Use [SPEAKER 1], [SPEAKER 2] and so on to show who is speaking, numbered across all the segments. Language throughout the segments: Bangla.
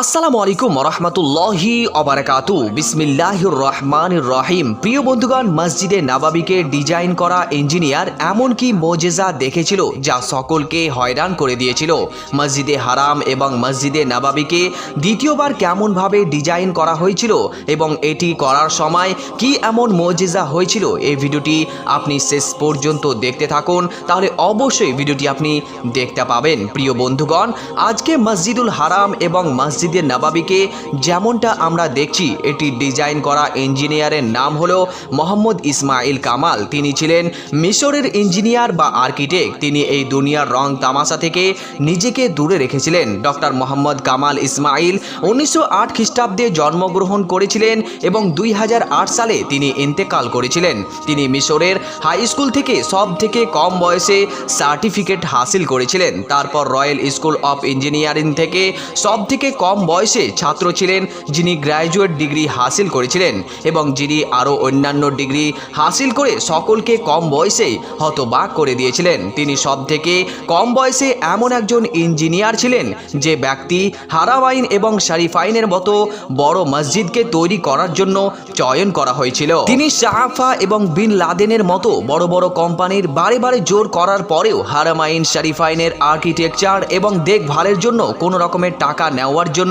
[SPEAKER 1] আসসালামু আলাইকুম রহমতুল্লাহি অবরাকাতু বিসমিল্লাহির রহমানির রহিম প্রিয় বন্ধুগণ, মসজিদে নাবাবিকে ডিজাইন করা ইঞ্জিনিয়ার এমন কি মোজেজা দেখেছিল, যা সকলকে হয়রান করে দিয়েছিল। মসজিদে হারাম এবং মসজিদে নাবাবিকে দ্বিতীয়বার কেমনভাবে ডিজাইন করা হয়েছিল এবং এটি করার সময় কি এমন মোজেজা হয়েছিল, এই ভিডিওটি আপনি শেষ পর্যন্ত দেখতে থাকুন, তাহলে অবশ্যই ভিডিওটি আপনি দেখতে পাবেন। প্রিয় বন্ধুগণ, আজকে মসজিদুল হারাম এবং মসজিদে নবাবিকে যেমনটা আমরা দেখছি, এটি ডিজাইন করা ইঞ্জিনিয়ারের নাম হলো মোহাম্মদ ইসমাইল কামাল। তিনি ছিলেন মিশরের ইঞ্জিনিয়ার বা আর্কিটেক্ট। তিনি এই দুনিয়ার রং তামাশা থেকে নিজেকে দূরে রেখেছিলেন। ডক্টর মোহাম্মদ কামাল ইসমাইল উনিশশো আট খ্রিস্টাব্দে জন্মগ্রহণ করেছিলেন এবং দুই হাজার আট সালে তিনি ইন্তেকাল করেছিলেন। তিনি মিশরের হাই স্কুল থেকে সব থেকে কম বয়সে সার্টিফিকেট হাসিল করেছিলেন। তারপর রয়্যাল স্কুল অফ ইঞ্জিনিয়ারিং থেকে সব থেকে কম বয়সে ছাত্র ছিলেন যিনি গ্র্যাজুয়েট ডিগ্রি হাসিল করেছিলেন এবং যিনি আরও অন্যান্য ডিগ্রি হাসিল করে সকলকে কম বয়সে হতবাক করে দিয়েছিলেন। তিনি সব থেকে কম বয়সে এমন একজন ইঞ্জিনিয়ার ছিলেন যে ব্যক্তি হারামাইন এবং শারিফাইনের মতো বড় মসজিদকে তৈরি করার জন্য চয়ন করা হয়েছিল। তিনি শাহফা এবং বিন লাদেনের মতো বড় বড় কোম্পানির বারে বারে জোর করার পরেও হারামাইন, শারিফাইনের আর্কিটেকচার এবং দেখভালের জন্য কোনো রকমের টাকা নেওয়ার জন্য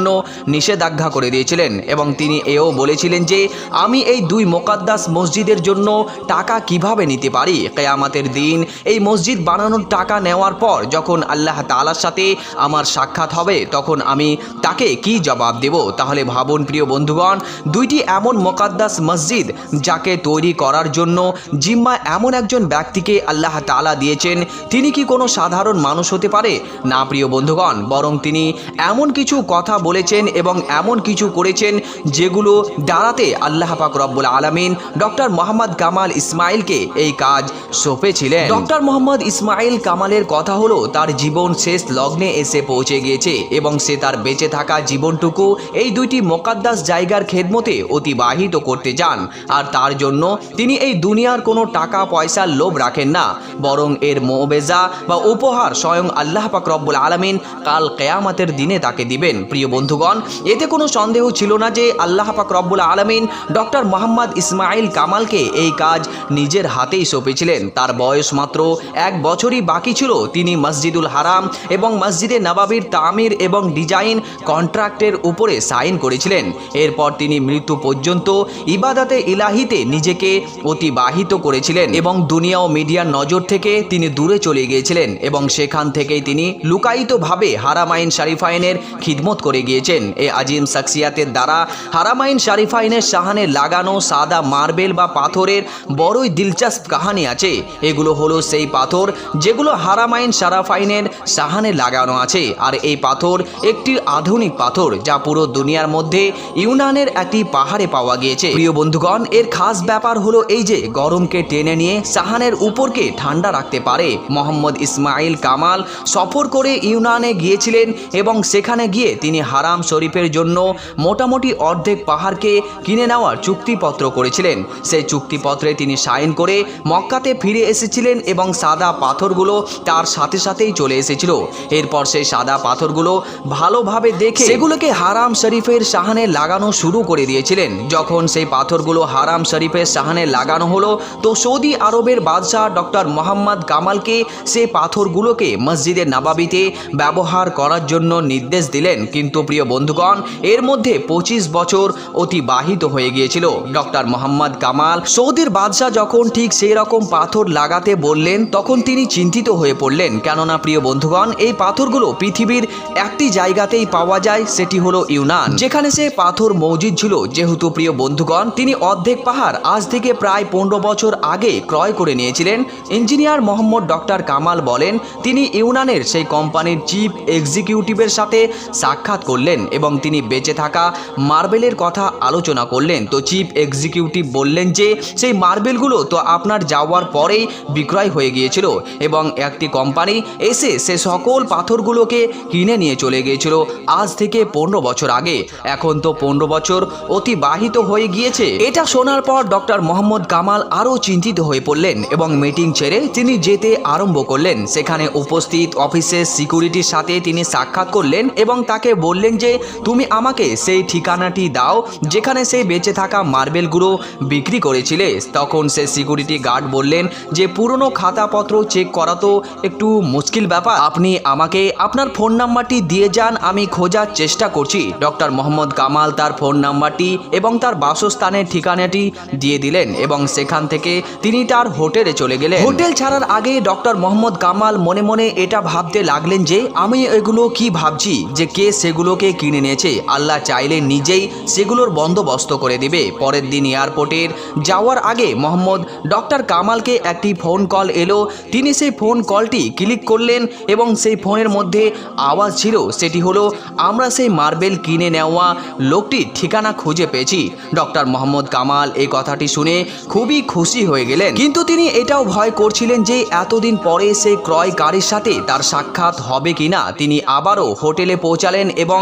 [SPEAKER 1] নিষেধাজ্ঞা করে দিয়েছিলেন এবং তিনি এও বলেছিলেন যে, আমি এই দুই মোকাদ্দাস মসজিদের জন্য টাকা কীভাবে নিতে পারি? কেয়ামাতের দিন এই মসজিদ বানানোর টাকা নেওয়ার পর যখন আল্লাহ তালার সাথে আমার সাক্ষাৎ হবে, তখন আমি তাকে কি জবাব দেব? তাহলে ভাবুন প্রিয় বন্ধুগণ, দুইটি এমন মোকাদ্দাস মসজিদ যাকে তৈরি করার জন্য জিম্মা এমন একজন ব্যক্তিকে আল্লাহ তালা দিয়েছেন, তিনি কি কোনো সাধারণ মানুষ হতে পারে? না প্রিয় বন্ধুগণ, বরং তিনি এমন কিছু কথা বলেছেন এবং এমন কিছু করেছেন যেগুলো দাঁড়াতে আল্লাহ পাক রব্বুল আলমিন ডক্টর মোহাম্মদ কামাল ইসমাইলকে এই কাজ সঁপেছিলেন ডক্টর মোহাম্মদ ইসমাইল কামালের কথা হলো, তার জীবন শেষ লগ্নে এসে পৌঁছে গিয়েছে এবং সে তার বেঁচে থাকা জীবনটুকু এই দুইটি মোকাদ্দাস জায়গার খেদমতে অতিবাহিত করতে চান আর তার জন্য তিনি এই দুনিয়ার কোনো টাকা পয়সার লোভ রাখেন না, বরং এর মোবেজা বা উপহার স্বয়ং আল্লাহ পাক রব্বুল আলমিন কাল কেয়ামাতের দিনে তাকে দিবেন। প্রিয় বন্ধুগণ, এতে কোনো সন্দেহ ছিল না যে আল্লাহ পাক রব্বুল আলমিন ডক্টর মোহাম্মদ ইসমাইল কামালকে এই কাজ নিজের হাতেই সঁপেছিলেন। তার বয়স মাত্র এক বছরই বাকি ছিল। তিনি মসজিদুল হারাম এবং মসজিদে নবাবির তামির এবং ডিজাইন কন্ট্রাক্টের উপরে সাইন করেছিলেন। এরপর তিনি মৃত্যু পর্যন্ত ইবাদাতে ইলাহিতে নিজেকে অতিবাহিত করেছিলেন এবং দুনিয়া ও মিডিয়ার নজর থেকে তিনি দূরে চলে গিয়েছিলেন এবং সেখান থেকেই তিনি লুকায়িতভাবে হারামাইন শারিফাইনের খিদমত করে গিয়েছেন। এ আজিম শাকসিয়াতের দ্বারা হারামাইন শারিফাইনের সাহানে লাগানো সাদা মার্বেল বা পাথরের বড়ই দিলচাস্প কাহানি আছে। এগুলো হলো সেই পাথর যেগুলো হারামাইন শারাফাইনের সাহানে লাগানো আছে। আর এই পাথর একটি আধুনিক পাথর যা পুরো দুনিয়ার মধ্যে ইউনানের একটি পাহাড়ে পাওয়া গিয়েছে। প্রিয় বন্ধুগণ, এর খাস ব্যাপার হলো এই যে গরমকে টেনে নিয়ে সাহানের উপরকে ঠান্ডা রাখতে পারে। মোহাম্মদ ইসমাইল কামাল সফর করে ইউনানে গিয়েছিলেন এবং সেখানে গিয়ে তিনি হারাম শরীফের জন্য মোটামুটি অর্ধেক পাহাড়কে কিনে নেওয়ার চুক্তিপত্র করেছিলেন। সেই চুক্তিপত্রে তিনি সাইন করে মক্কাতে ফিরে এসেছিলেন এবং সাদা পাথরগুলো তার সাথে সাথেই চলে এসেছিল। এরপর সেই সাদা পাথরগুলো ভালোভাবে দেখে সেগুলোকে হারাম শরীফের সাহানে লাগানো শুরু করে দিয়েছিলেন। যখন সেই পাথরগুলো হারাম শরীফের সাহানে লাগানো হলো, তো সৌদি আরবের বাদশাহ ডক্টর মোহাম্মদ কামালকে সে পাথরগুলোকে মসজিদের নাবাবিতে ব্যবহার করার জন্য নির্দেশ দিলেন। কিন্তু প্রিয় বন্ধুগণ, এর মধ্যে পঁচিশ বছর অতিবাহিত হয়ে গিয়েছিল। ডক্টর মোহাম্মদ কামাল সৌদির বাদশাহ যখন ঠিক সেই রকম পাথর লাগাতে বললেন, তখন তিনি চিন্তিত হয়ে পড়লেন। কেননা প্রিয় বন্ধুগণ, এই পাথরগুলো পৃথিবীর একটি জায়গাতেই পাওয়া যায়, সেটি হলো ইউনান। যেখানে সে পাথর মৌজিদ ছিল, যেহেতু প্রিয় বন্ধুগণ, তিনি অর্ধেক পাহাড় আজ থেকে প্রায় পনেরো বছর আগে ক্রয় করে নিয়েছিলেন। ইঞ্জিনিয়ার মোহাম্মদ ডক্টর কামাল বলেন, তিনি ইউনানের সেই কোম্পানির চিফ এক্সিকিউটিভের সাথে সাক্ষাৎ করলেন এবং তিনি বেঁচে থাকা মার্বেলের কথা আলোচনা করলেন। তো চিফ এক্সিকিউটিভ বললেন যে, সেই মার্বেলগুলো তো আপনার যাওয়ার পরেই বিক্রয় হয়ে গিয়েছিল এবং একটি কোম্পানি এসে সে সকল পাথরগুলোকে কিনে নিয়ে চলে গিয়েছিল আজ থেকে পনেরো বছর আগে। এখন তো পনেরো বছর অতিবাহিত হয়ে গিয়েছে। এটা শোনার পর ডক্টর মোহাম্মদ কামাল আরও চিন্তিত হয়ে পড়লেন এবং মিটিং ছেড়ে তিনি যেতে আরম্ভ করলেন। সেখানে উপস্থিত অফিসের সিকিউরিটির সাথে তিনি সাক্ষাৎ করলেন এবং তাকে বললেন বললেন যে, তুমি আমাকে সেই ঠিকানাটি দাও যেখানে সেই বেঁচে থাকা মার্বেলগুলো বিক্রি করেছিলে। তখন সে সিকিউরিটি গার্ড বললেন যে, পুরনো খাতাপত্র চেক করা তো একটু মুশকিল ব্যাপার। আপনি আমাকে আপনার ফোন নাম্বারটি দিয়ে যান, আমি খোঁজার চেষ্টা করছি। ডক্টর মোহাম্মদ কামাল তার ফোন নাম্বারটি এবং তার বাসস্থানের ঠিকানাটি দিয়ে দিলেন এবং সেখান থেকে তিনি তার হোটেলে চলে গেলেন। হোটেল ছাড়ার আগে ডক্টর মোহাম্মদ কামাল মনে মনে এটা ভাবতে লাগলেন যে, আমি এগুলো কি ভাবছি যে কে সেগুলোকে কিনে নিয়েছে আল্লাহ চাইলে নিজেই সেগুলোর বন্দোবস্ত করে দিবে। পরের দিন এয়ারপোর্টের যাওয়ার আগে মোহাম্মদ ডক্টর কামালকে একটি ফোন কল এলো। তিনি সেই ফোন কলটি ক্লিক করলেন এবং সেই ফোনের মধ্যে আওয়াজ ছিল, সেটি হলো, আমরা সেই মার্বেল কিনে নেওয়া লোকটির ঠিকানা খুঁজে পেয়েছি। ডক্টর মোহাম্মদ কামাল এই কথাটি শুনে খুবই খুশি হয়ে গেলেন। কিন্তু তিনি এটাও ভয় করছিলেন যে এতদিন পরে সেই ক্রয়কারীর সাথে তার সাক্ষাৎ হবে কিনা। তিনি আবারও হোটেলে পৌঁছালেন এবং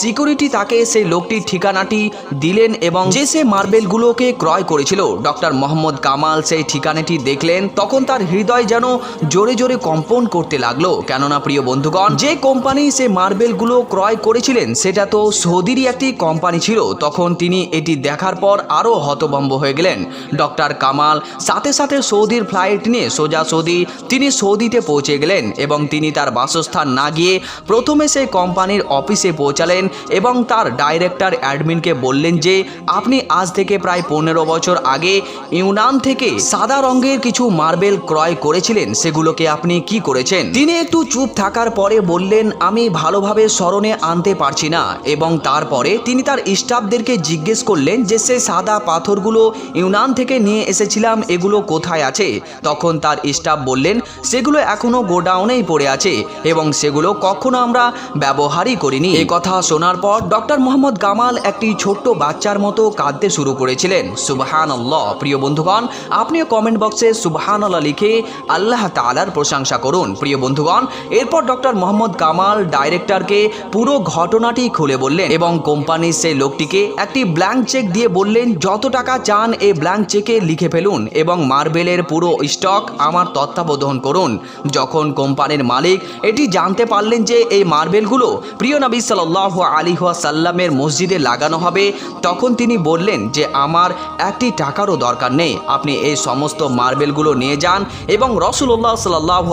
[SPEAKER 1] সিকিউরিটি তাকে সেই লোকটির ঠিকানাটি দিলেন এবং যে সে মার্বেলগুলোকে ক্রয় করেছিল। ডক্টর মোহাম্মদ কামাল সেই ঠিকানাটি দেখলেন, তখন তার হৃদয় যেন জোরে জোরে কম্পন করতে লাগল। কেননা প্রিয় বন্ধুগণ, যে কোম্পানি সে মার্বেলগুলো ক্রয় করেছিলেন, সেটা তো সৌদিরই একটি কোম্পানি ছিল। তখন তিনি এটি দেখার পর আরও হতভম্ব হয়ে গেলেন। ডক্টর কামাল সাথে সাথে সৌদির ফ্লাইট নিয়ে সোজা সৌদি, তিনি সৌদিতে পৌঁছে গেলেন এবং তিনি তার বাসস্থান না গিয়ে প্রথমে সেই কোম্পানির অফিসে পৌঁছালেন এবং তার ডাইরেক্টর অ্যাডমিনকে বললেন যে, আপনি আজ থেকে প্রায় পনেরো বছর আগে ইউনান থেকে সাদা রঙের কিছু মার্বেল ক্রয় করেছিলেন। সেগুলোকে আপনি কি করেছেন? তিনি একটু চুপ থাকার পরে বললেন, আমি ভালোভাবে স্মরণে আনতে পারছি না। এবং তারপরে তিনি তার স্টাফদেরকে জিজ্ঞেস করলেন যে, সে সাদা পাথরগুলো ইউনান থেকে নিয়ে এসেছিলাম, এগুলো কোথায় আছে? তখন তার স্টাফ বললেন, সেগুলো এখনও গোডাউনেই পড়ে আছে এবং সেগুলো কখনো আমরা ব্যবহারই করিনি। কথা শোনার পর ডক্টর মোহাম্মদ গামাল একটি ছোট্ট বাচ্চার মতো কাঁদতে শুরু করেছিলেন। সুবহান আল্লাহ প্রিয় বন্ধুগণ, আপনিও কমেন্ট বক্সে সুবহান আল্লাহ লিখে আল্লাহ তালার প্রশংসা করুন। প্রিয় বন্ধুগণ, এরপর ডক্টর মোহাম্মদ কামাল ডাইরেক্টরকে পুরো ঘটনাটি খুলে বললেন এবং কোম্পানির সেই লোকটিকে একটি ব্ল্যাঙ্ক চেক দিয়ে বললেন, যত টাকা চান এই ব্ল্যাঙ্ক চেকে লিখে ফেলুন এবং মার্বেলের পুরো স্টক আমার তত্ত্বাবধান করুন। যখন কোম্পানির মালিক এটি জানতে পারলেন যে এই মার্বেলগুলো প্রিয় নবী সাল্লাহ সাল্লামের মসজিদে লাগানো হবে, তখন তিনি বললেন যে, আমার একটি টাকারও দরকার নেই। আপনি এই সমস্ত মার্বেলগুলো নিয়ে যান এবং রসুল্লাহ সাল্লাহ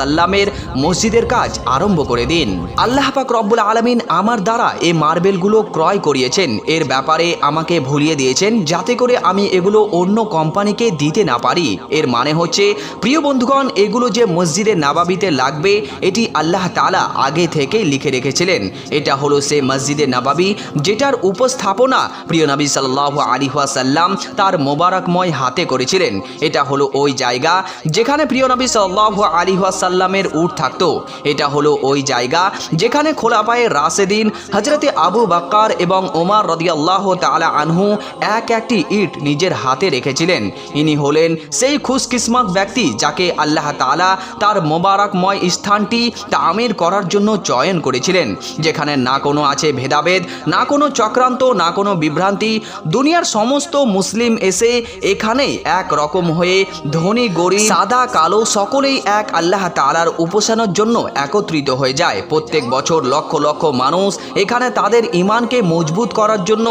[SPEAKER 1] সাল্লামের মসজিদের কাজ আরম্ভ করে দিন। আল্লাহ পাক রব্বুল আলমিন আমার দ্বারা এই মার্বেলগুলো ক্রয় করিয়েছেন। এর ব্যাপারে আমাকে ভুলিয়ে দিয়েছেন যাতে করে আমি এগুলো অন্য কোম্পানিকে দিতে না পারি। এর মানে হচ্ছে, প্রিয় বন্ধুগণ, এগুলো যে মসজিদে নাবাবিতে লাগবে, এটি আল্লাহ তালা আগে থেকে লিখে রেখেছিলেন। এটা হলো সে মসজিদে নাবাবি, যেটার উপস্থাপনা প্রিয় নবী সাল্লাহ আলী সাল্লাম তার মোবারকময় হাতে করেছিলেন। এটা হলো ওই জায়গা যেখানে প্রিয় নবী সাল্লাহ আলী সাল্লামের উট থাকতো। এটা হলো ওই জায়গা যেখানে খোলা পায়ে রাশেদিন হজরতে আবু বাক্কার এবং ওমার রদিয়াল্লাহ তালা আনহু এক একটি ইট নিজের হাতে রেখেছিলেন। ইনি হলেন সেই খুশকিসমত ব্যক্তি যাকে আল্লাহ তালা তার মোবারকময় স্থানটি তামির করার জন্য চয়ন করেছিলেন যেখানে না কোনো আছে ভেদাভেদ, না কোনো চক্রান্ত, না কোনো বিভ্রান্তি। দুনিয়ার সমস্ত মুসলিম এসে এখানেই এক রকম হয়ে ধনী, গরিব, সাদা, কালো সকলেই এক আল্লাহ তালার উপাসনার জন্য একত্রিত হয়ে যায়। প্রত্যেক বছর লক্ষ লক্ষ মানুষ এখানে তাদের ইমানকে মজবুত করার জন্য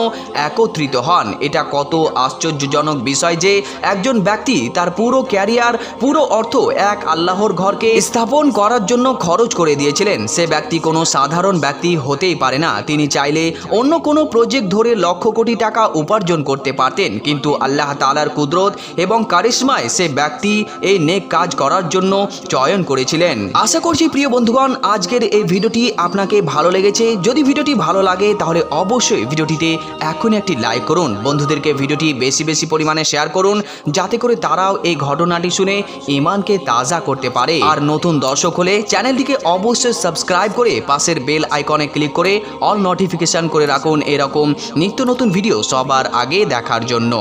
[SPEAKER 1] একত্রিত হন। এটা কত আশ্চর্যজনক বিষয় যে একজন ব্যক্তি তার পুরো ক্যারিয়ার, পুরো অর্থ এক আল্লাহর ঘরকে স্থাপন করার জন্য খরচ করে দিয়েছিলেন। সে ব্যক্তি কোনো সাধারণ ব্যক্তি হতেই পারে না। তিনি চাইলে অন্য কোনো প্রজেক্ট ধরে লক্ষ কোটি টাকা উপার্জন করতে পারতেন, কিন্তু আল্লাহ তালার কুদরত এবং কারিশ্মায় সে ব্যক্তি এই নেক কাজ করার জন্য চয়ন করেছিলেন। আশা করছি প্রিয় বন্ধুগণ, আজকের এই ভিডিওটি আপনাকে ভালো লেগেছে। যদি ভিডিওটি ভালো লাগে, তাহলে অবশ্যই ভিডিওটিতে এখনই একটি লাইক করুন। বন্ধুদেরকে ভিডিওটি বেশি বেশি পরিমাণে শেয়ার করুন, যাতে করে তারাও এই ঘটনাটি শুনে ইমানকে তাজা করতে পারে। আর নতুন দর্শক হলে চ্যানেলটিকে অবশ্যই সাবস্ক্রাইব করে পাশের বেল আইকনে ক্লিক করে অল নোটিফিকেশান করে রাখুন। এরকম নিত্য নতুন ভিডিও সবার আগে দেখার জন্য।